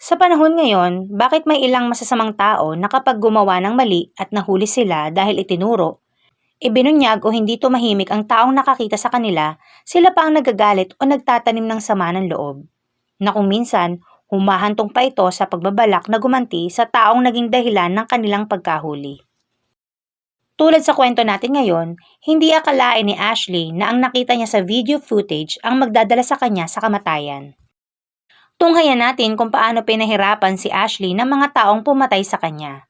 Sa panahon ngayon, bakit may ilang masasamang tao na kapag gumawa ng mali at nahuli sila dahil itinuro, ibinunyag o hindi tumahimik ang taong nakakita sa kanila, sila pa ang nagagalit o nagtatanim ng sama ng loob. Na kung minsan, humahantong pa ito sa pagbabalak na gumanti sa taong naging dahilan ng kanilang pagkahuli. Tulad sa kwento natin ngayon, hindi akalain ni Ashley na ang nakita niya sa video footage ang magdadala sa kanya sa kamatayan. Tunghayan natin kung paano pinahirapan si Ashley ng mga taong pumatay sa kanya.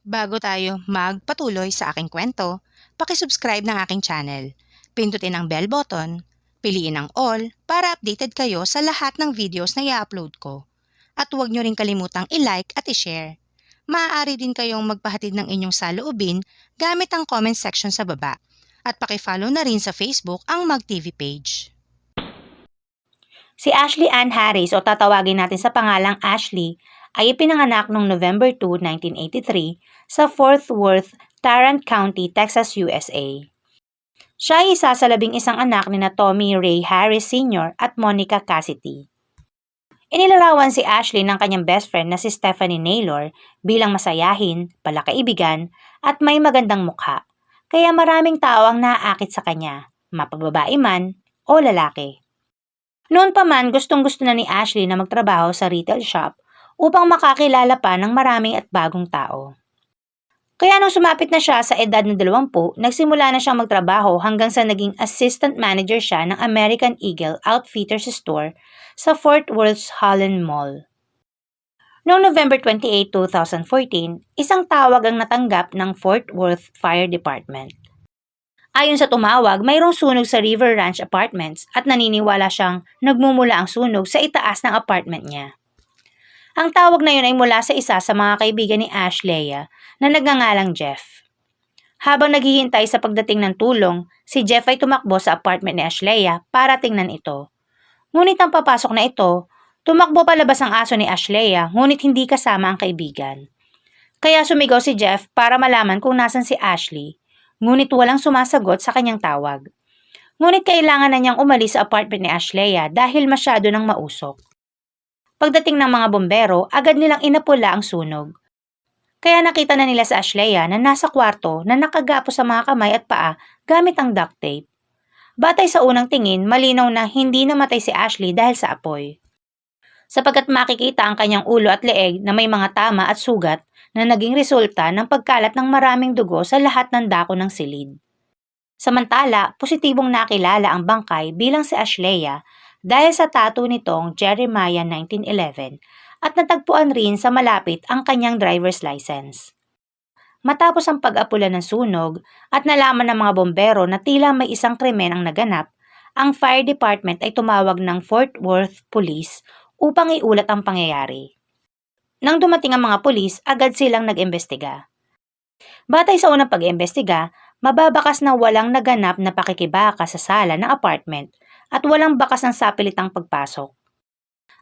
Bago tayo magpatuloy sa aking kwento, pakisubscribe ng aking channel. Pindutin ang bell button, piliin ang all para updated kayo sa lahat ng videos na i-upload ko. At huwag nyo rin kalimutang i-like at i-share. Maaari din kayong magpahatid ng inyong saloobin gamit ang comment section sa baba. At pakifollow na rin sa Facebook ang MagTV page. Si Ashley Ann Harris o tatawagin natin sa pangalang Ashley ay ipinanganak noong November 2, 1983 sa Fort Worth, Tarrant County, Texas, USA. Siya ay isa sa labing isang anak ni na Tommy Ray Harris Sr. at Monica Cassidy. Inilarawan si Ashley ng kanyang best friend na si Stephanie Naylor bilang masayahin, palakaibigan, at may magandang mukha. Kaya maraming tao ang naaakit sa kanya, mapagbabae man o lalaki. Noon pa man gustong gusto na ni Ashley na magtrabaho sa retail shop upang makakilala pa ng maraming at bagong tao. Kaya nung sumapit na siya sa edad ng 20, nagsimula na siyang magtrabaho hanggang sa naging assistant manager siya ng American Eagle Outfitters Store sa Fort Worth's Holland Mall. Noong November 28, 2014, isang tawag ang natanggap ng Fort Worth Fire Department. Ayon sa tumawag, mayroong sunog sa River Ranch Apartments at naniniwala siyang nagmumula ang sunog sa itaas ng apartment niya. Ang tawag na yun ay mula sa isa sa mga kaibigan ni Ashley na nagngangalang Jeff. Habang naghihintay sa pagdating ng tulong, si Jeff ay tumakbo sa apartment ni Ashley para tingnan ito. Ngunit ang papasok na ito, tumakbo palabas ang aso ni Ashley ngunit hindi kasama ang kaibigan. Kaya sumigaw si Jeff para malaman kung nasan si Ashley, ngunit walang sumasagot sa kanyang tawag. Ngunit kailangan na niyang umalis sa apartment ni Ashley dahil masyado nang mausok. Pagdating ng mga bombero, agad nilang inapula ang sunog. Kaya nakita na nila sa Ashleya na nasa kwarto na nakagapo sa mga kamay at paa gamit ang duct tape. Batay sa unang tingin, malinaw na hindi namatay si Ashley dahil sa apoy. Sapagkat makikita ang kanyang ulo at leeg na may mga tama at sugat na naging resulta ng pagkalat ng maraming dugo sa lahat ng dako ng silid. Samantala, positibong nakilala ang bangkay bilang si Ashleya dahil sa tattoo nitong Jeremiah 1911 at natagpuan rin sa malapit ang kanyang driver's license. Matapos ang pag-apula ng sunog at nalaman ng mga bombero na tila may isang krimen ang naganap, ang fire department ay tumawag ng Fort Worth Police upang iulat ang pangyayari. Nang dumating ang mga pulis, agad silang nag-imbestiga. Batay sa unang pag-imbestiga, mababakas na walang naganap na pakikibaka sa sala ng apartment at walang bakas ng sapilitang pagpasok.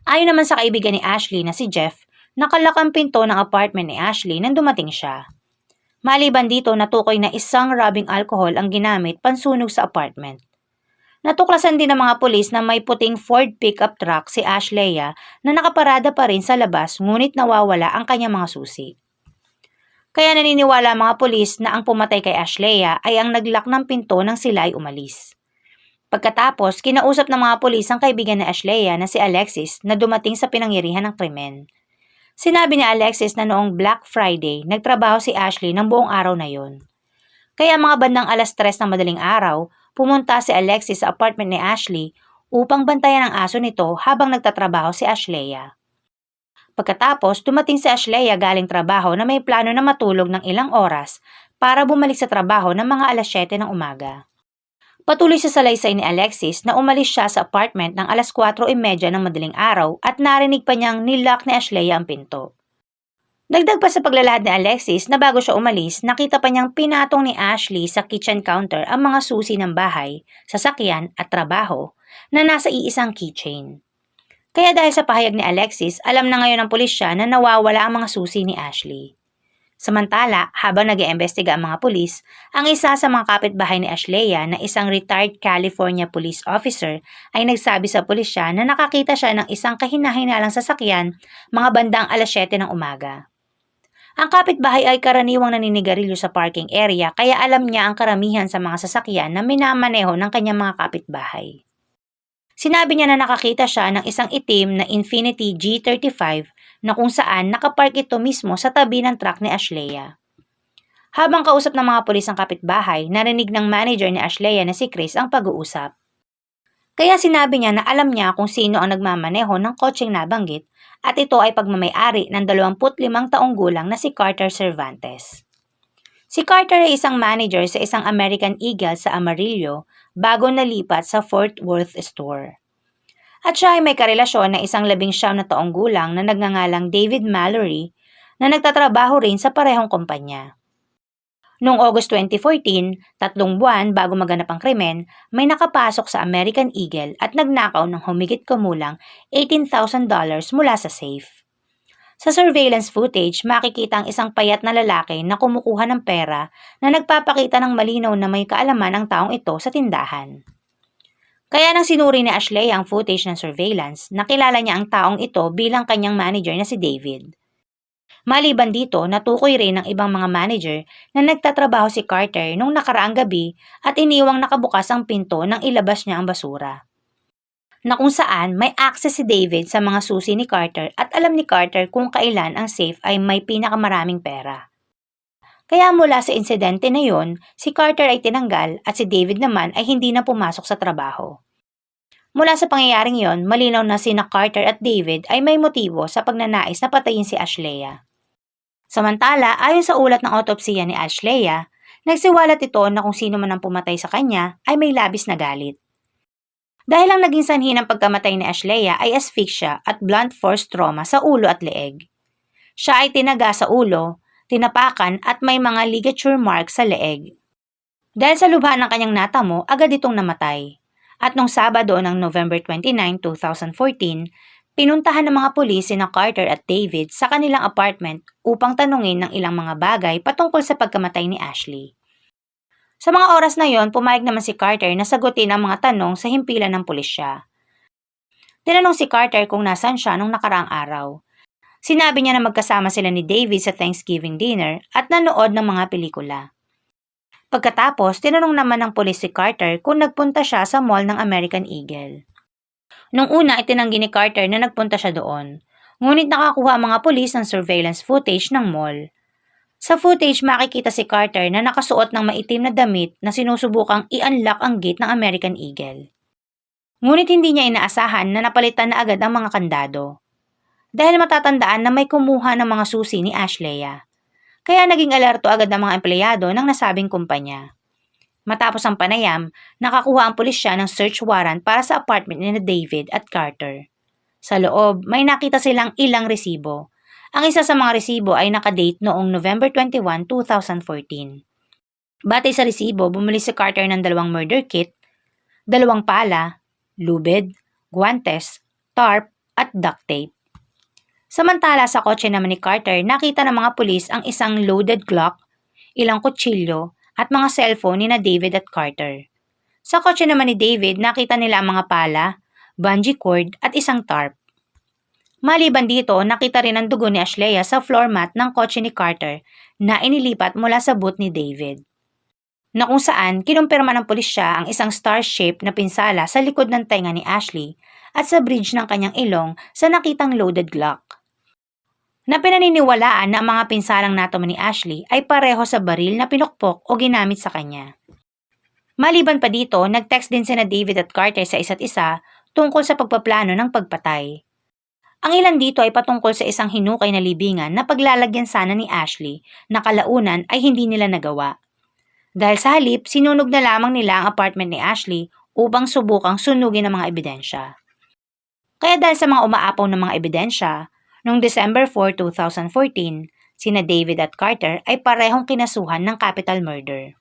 Ayon naman sa kaibigan ni Ashley na si Jeff, nakalakang pinto ng apartment ni Ashley nang dumating siya. Maliban dito, natukoy na isang rubbing alcohol ang ginamit pansunog sa apartment. Natuklasan din ng mga pulis na may puting Ford pickup truck si Ashleya na nakaparada pa rin sa labas ngunit nawawala ang kanyang mga susi. Kaya naniniwala mga pulis na ang pumatay kay Ashleya ay ang naglak ng pinto nang sila ay umalis. Pagkatapos, kinausap ng mga pulis ang kaibigan ni Ashleya na si Alexis na dumating sa pinangyarihan ng krimen. Sinabi ni Alexis na noong Black Friday, nagtrabaho si Ashley ng buong araw na yon. Kaya mga bandang alas 3 ng madaling araw, pumunta si Alexis sa apartment ni Ashley upang bantayan ang aso nito habang nagtatrabaho si Ashleya. Pagkatapos, dumating si Ashleya galing trabaho na may plano na matulog ng ilang oras para bumalik sa trabaho ng mga alas 7 ng umaga. Patuloy sa salaysay ni Alexis na umalis siya sa apartment ng alas 4.30 ng madaling araw at narinig pa niyang nilock ni Ashleya ang pinto. Dagdag pa sa paglalahad ni Alexis na bago siya umalis, nakita pa niyang pinatong ni Ashley sa kitchen counter ang mga susi ng bahay, sasakyan at trabaho na nasa iisang keychain. Kaya dahil sa pahayag ni Alexis, alam na ngayon ng pulisya na nawawala ang mga susi ni Ashley. Samantala, habang nag iimbestiga ang mga pulis, ang isa sa mga kapitbahay ni Ashlea na isang retired California police officer ay nagsabi sa pulisya na nakakita siya ng isang kahinahinalang sasakyan mga bandang alas 7 ng umaga. Ang kapitbahay ay karaniwang naninigarilyo sa parking area kaya alam niya ang karamihan sa mga sasakyan na minamaneho ng kanyang mga kapitbahay. Sinabi niya na nakakita siya ng isang itim na Infiniti G35 na kung saan nakapark ito mismo sa tabi ng truck ni Ashlea. Habang kausap ng mga pulis ang kapitbahay, narinig ng manager ni Ashlea na si Chris ang pag-uusap. Kaya sinabi niya na alam niya kung sino ang nagmamaneho ng kotseng nabanggit at ito ay pagmamayari ng 25 taong gulang na si Carter Cervantes. Si Carter ay isang manager sa isang American Eagle sa Amarillo bago nalipat sa Fort Worth store. At siya ay may karelasyon na isang labing siyam na taong gulang na nagngangalang David Mallory na nagtatrabaho rin sa parehong kumpanya. Noong August 2014, tatlong buwan bago maganap ang krimen, may nakapasok sa American Eagle at nagnakaw ng humigit kumulang $18,000 mula sa safe. Sa surveillance footage, makikita ang isang payat na lalaki na kumukuha ng pera na nagpapakita ng malinaw na may kaalaman ang taong ito sa tindahan. Kaya nang sinuri ni Ashley ang footage ng surveillance, nakilala niya ang taong ito bilang kanyang manager na si David. Maliban dito, natukoy rin ng ibang mga manager na nagtatrabaho si Carter nung nakaraang gabi at iniwang nakabukas ang pinto nang ilabas niya ang basura. Na kung saan may access si David sa mga susi ni Carter at alam ni Carter kung kailan ang safe ay may pinakamaraming pera. Kaya mula sa insidente na yon, si Carter ay tinanggal at si David naman ay hindi na pumasok sa trabaho. Mula sa pangyayaring yon, malinaw na sina Carter at David ay may motibo sa pagnanais na patayin si Ashlea. Samantala, ayon sa ulat ng autopsiya ni Ashlea, nagsiwalat ito na kung sino man ang pumatay sa kanya ay may labis na galit. Dahil ang naging sanhi ng pagkamatay ni Ashlea ay asphyxia at blunt force trauma sa ulo at leeg. Siya ay tinaga sa ulo tinapakan at may mga ligature marks sa leeg. Dahil sa lubha ng kanyang natamo, agad itong namatay. At nung Sabado ng November 29, 2014, pinuntahan ng mga pulis sina Carter at David sa kanilang apartment upang tanungin ng ilang mga bagay patungkol sa pagkamatay ni Ashley. Sa mga oras na yon, pumayag naman si Carter na sagutin ang mga tanong sa himpilan ng pulisya. Tinanong si Carter kung nasan siya nung nakaraang araw Sinabi niya na magkasama sila ni David sa Thanksgiving dinner at nanood ng mga pelikula. Pagkatapos, tinanong naman ng pulis si Carter kung nagpunta siya sa mall ng American Eagle. Nung una, itinanggi ni Carter na nagpunta siya doon. Ngunit nakakuha ang mga pulis ng surveillance footage ng mall. Sa footage, makikita si Carter na nakasuot ng maitim na damit na sinusubukang i-unlock ang gate ng American Eagle. Ngunit hindi niya inaasahan na napalitan na agad ang mga kandado dahil matatandaan na may kumuha ng mga susi ni Ashlea. Kaya naging alerto agad ang mga empleyado ng nasabing kumpanya. Matapos ang panayam, nakakuha ang pulisya ng search warrant para sa apartment ni David at Carter. Sa loob, may nakita silang ilang resibo. Ang isa sa mga resibo ay nakadate noong November 21, 2014. Batay sa resibo, bumili si Carter ng dalawang murder kit, dalawang pala, lubid, guantes, tarp, at duct tape. Samantala sa kotse naman ni Carter, nakita ng mga pulis ang isang loaded Glock, ilang kutsilyo, at mga cellphone ni na David at Carter. Sa kotse naman ni David, nakita nila ang mga pala, bungee cord at isang tarp. Maliban dito, nakita rin ang dugo ni Ashlea sa floor mat ng kotse ni Carter na inilipat mula sa boot ni David. Na kung saan, kinumpirma ng pulisya ang isang star-shaped na pinsala sa likod ng tenga ni Ashley at sa bridge ng kanyang ilong sa nakitang loaded Glock na pinaniniwalaan na ang mga pinsalang natamo ni Ashley ay pareho sa baril na pinukpok o ginamit sa kanya. Maliban pa dito, nag-text din sina David at Carter sa isa't isa tungkol sa pagpaplano ng pagpatay. Ang ilan dito ay patungkol sa isang hinukay na libingan na paglalagyan sana ni Ashley na kalaunan ay hindi nila nagawa. Dahil sa halip, sinunog na lamang nila ang apartment ni Ashley upang subukang sunugin ang mga ebidensya. Kaya dahil sa mga umaapaw ng mga ebidensya, Noong December 4, 2014, sina David at Carter ay parehong kinasuhan ng capital murder.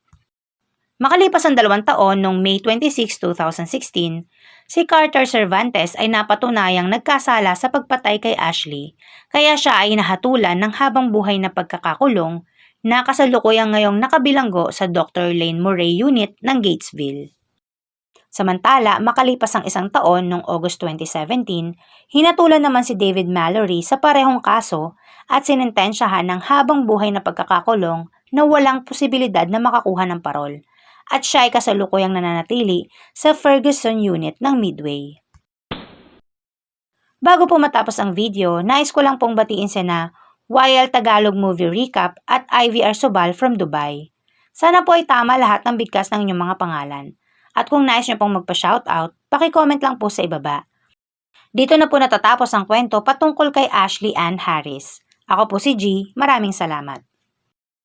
Makalipas ang dalawang taon noong May 26, 2016, Si Carter Cervantes ay napatunayang nagkasala sa pagpatay kay Ashley, kaya siya ay nahatulan ng habang buhay na pagkakakulong na kasalukuyang ngayong nakabilanggo sa Dr. Lane Murray Unit ng Gatesville. Samantala, makalipas ang isang taon noong August 2017, hinatulan naman si David Mallory sa parehong kaso at sinintensyahan ng habang buhay na pagkakakulong na walang posibilidad na makakuha ng parol at siya ay kasalukuyang nananatili sa Ferguson Unit ng Midway. Bago po matapos ang video, nais ko lang pong batiin sina YL Tagalog Movie Recap at IVR Subal from Dubai. Sana po ay tama lahat ng bigkas ng inyong mga pangalan. At kung nais nyo pong magpa-shoutout, pakicomment lang po sa ibaba. Dito na po natatapos ang kwento patungkol kay Ashley Ann Harris. Ako po si G, maraming salamat.